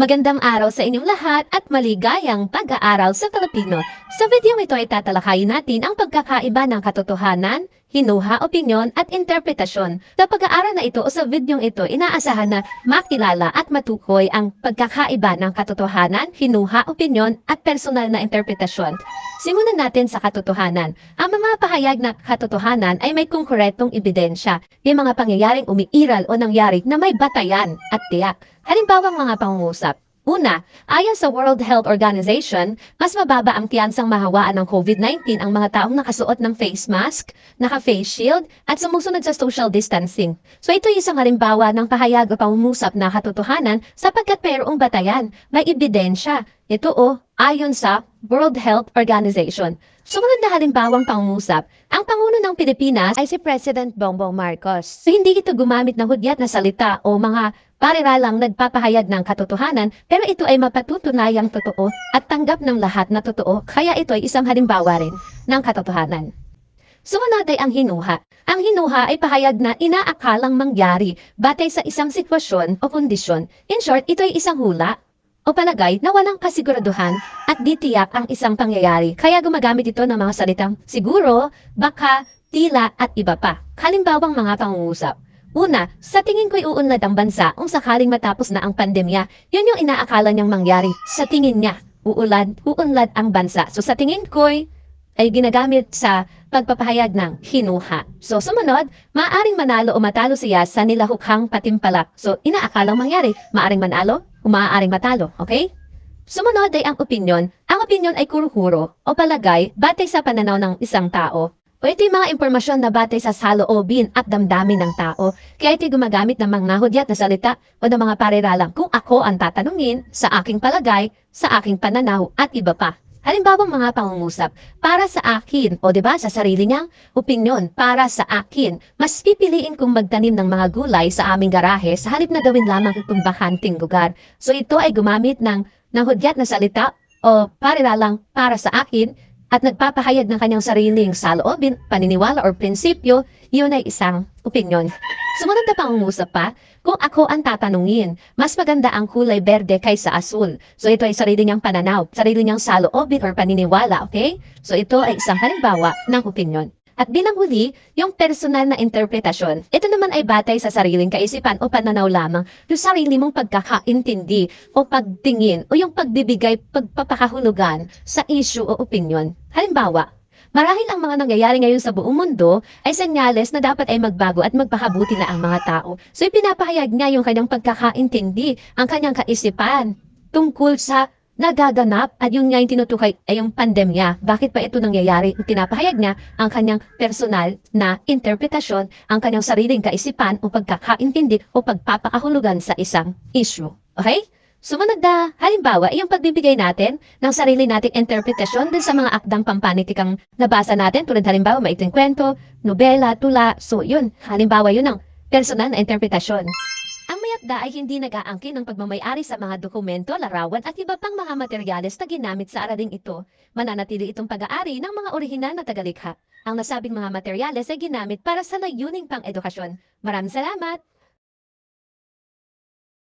Magandang araw sa inyong lahat at maligayang pag-aaral sa Filipino. Sa video ito ay tatalakayin natin ang pagkakaiba ng katotohanan, hinuha, opinyon at interpretasyon. Sa pag-aaral na ito o sa videong ito, inaasahan na makilala at matukoy ang pagkakaiba ng katotohanan, hinuha, opinyon at personal na interpretasyon. Simulan natin sa katotohanan. Ang mga pahayag na katotohanan ay may konkretong ebidensya, yung mga pangyayaring umiiral o nangyari na may batayan at tiyak. Halimbawa mga pangungusap. Una, ayon sa World Health Organization, mas mababa ang tiyansang mahawaan ng COVID-19 ang mga taong nakasuot ng face mask, naka-face shield, at sumusunod sa social distancing. So ito isang halimbawa ng pahayag o pangungusap na katotohanan sapagkat mayroong batayan, may ebidensya. Ito o, ayon sa World Health Organization. Sumunod na halimbawang pangungusap, ang Pangulo ng Pilipinas ay si President Bongbong Marcos. So hindi ito gumamit ng hudyat na salita o mga pariralang nagpapahayag ng katotohanan pero ito ay mapatutunayang totoo at tanggap ng lahat na totoo kaya ito ay isang halimbawa rin ng katotohanan. Sumunod ay ang hinuha. Ang hinuha ay pahayag na inaakalang mangyari batay sa isang sitwasyon o kondisyon. In short, ito ay isang hula o palagay na walang kasiguraduhan at ditiyak ang isang pangyayari. Kaya gumagamit ito ng mga salitang siguro, baka, tila at iba pa. Halimbawang mga pangungusap. Una, sa tingin ko'y uunlad ang bansa kung sakaling matapos na ang pandemya. Yun yung inaakala niyang mangyari. Sa tingin niya, uulad, uunlad ang bansa. So sa tingin ko'y ay ginagamit sa pagpapahayag ng hinuha. So sumunod, maaring manalo o matalo siya sa nilahukhang patimpalak. So inaakalang mangyari, maaring manalo o maaaring matalo. Okay? Sumunod ay ang opinyon. Ang opinyon ay kuro-kuro o palagay batay sa pananaw ng isang tao. O ito yung mga impormasyon na batay sa saloobin at damdamin ng tao. Kaya ito gumagamit ng mga hudyat na salita o ng mga pariralang kung ako ang tatanungin sa aking palagay, sa aking pananaw at iba pa. Halimbawa mga pangungusap, para sa akin, o 'di ba sa sarili niyang opinyon, para sa akin, mas pipiliin kong magtanim ng mga gulay sa aming garahe sa halip na gawin lamang itong bakanting lugar. So ito ay gumamit ng, ng hudyat na salita o pariralang para sa akin at nagpapahayag ng kanyang sariling saloobin, paniniwala or prinsipyo, yun ay isang opinyon. Sumunod na pangungusap pa, kung ako ang tatanungin, mas maganda ang kulay berde kaysa asul. So ito ay sarili niyang pananaw, sarili niyang saloobin or paniniwala, okay? So ito ay isang halimbawa ng opinyon. At bilang huli, yung personal na interpretasyon. Ito naman ay batay sa sariling kaisipan o pananaw lamang, yung sarili mong pagkakaintindi o pagtingin o yung pagbibigay pagpapakahulugan sa issue o opinion. Halimbawa, marahil ang mga nangyayari ngayon sa buong mundo ay senyales na dapat ay magbago at magpakabuti na ang mga tao. So ipinapahayag niya yung kanyang pagkakaintindi, ang kanyang kaisipan tungkol sa nagaganap at yun nga yung tinutukoy ay yung pandemya. Bakit pa ito nangyayari? Pinapahayag niya ang kanyang personal na interpretasyon, ang kanyang sariling kaisipan o pagkakaintindi o pagpapakahulugan sa isang issue. Okay? Sumunod na, halimbawa, ay yung pagbibigay natin ng sarili nating interpretasyon dun sa mga akdang pampanitikang nabasa natin tulad halimbawa maikling kwento, nobela, tula. So yun, halimbawa yun ang personal na interpretasyon. Mayakda ay hindi nag-aangkin ng pagmamayari sa mga dokumento, larawan at iba pang mga materyales na ginamit sa araling ito. Mananatili itong pag-aari ng mga orihinal na tagalikha. Ang nasabing mga materyales ay ginamit para sa layuning pang edukasyon. Maraming salamat!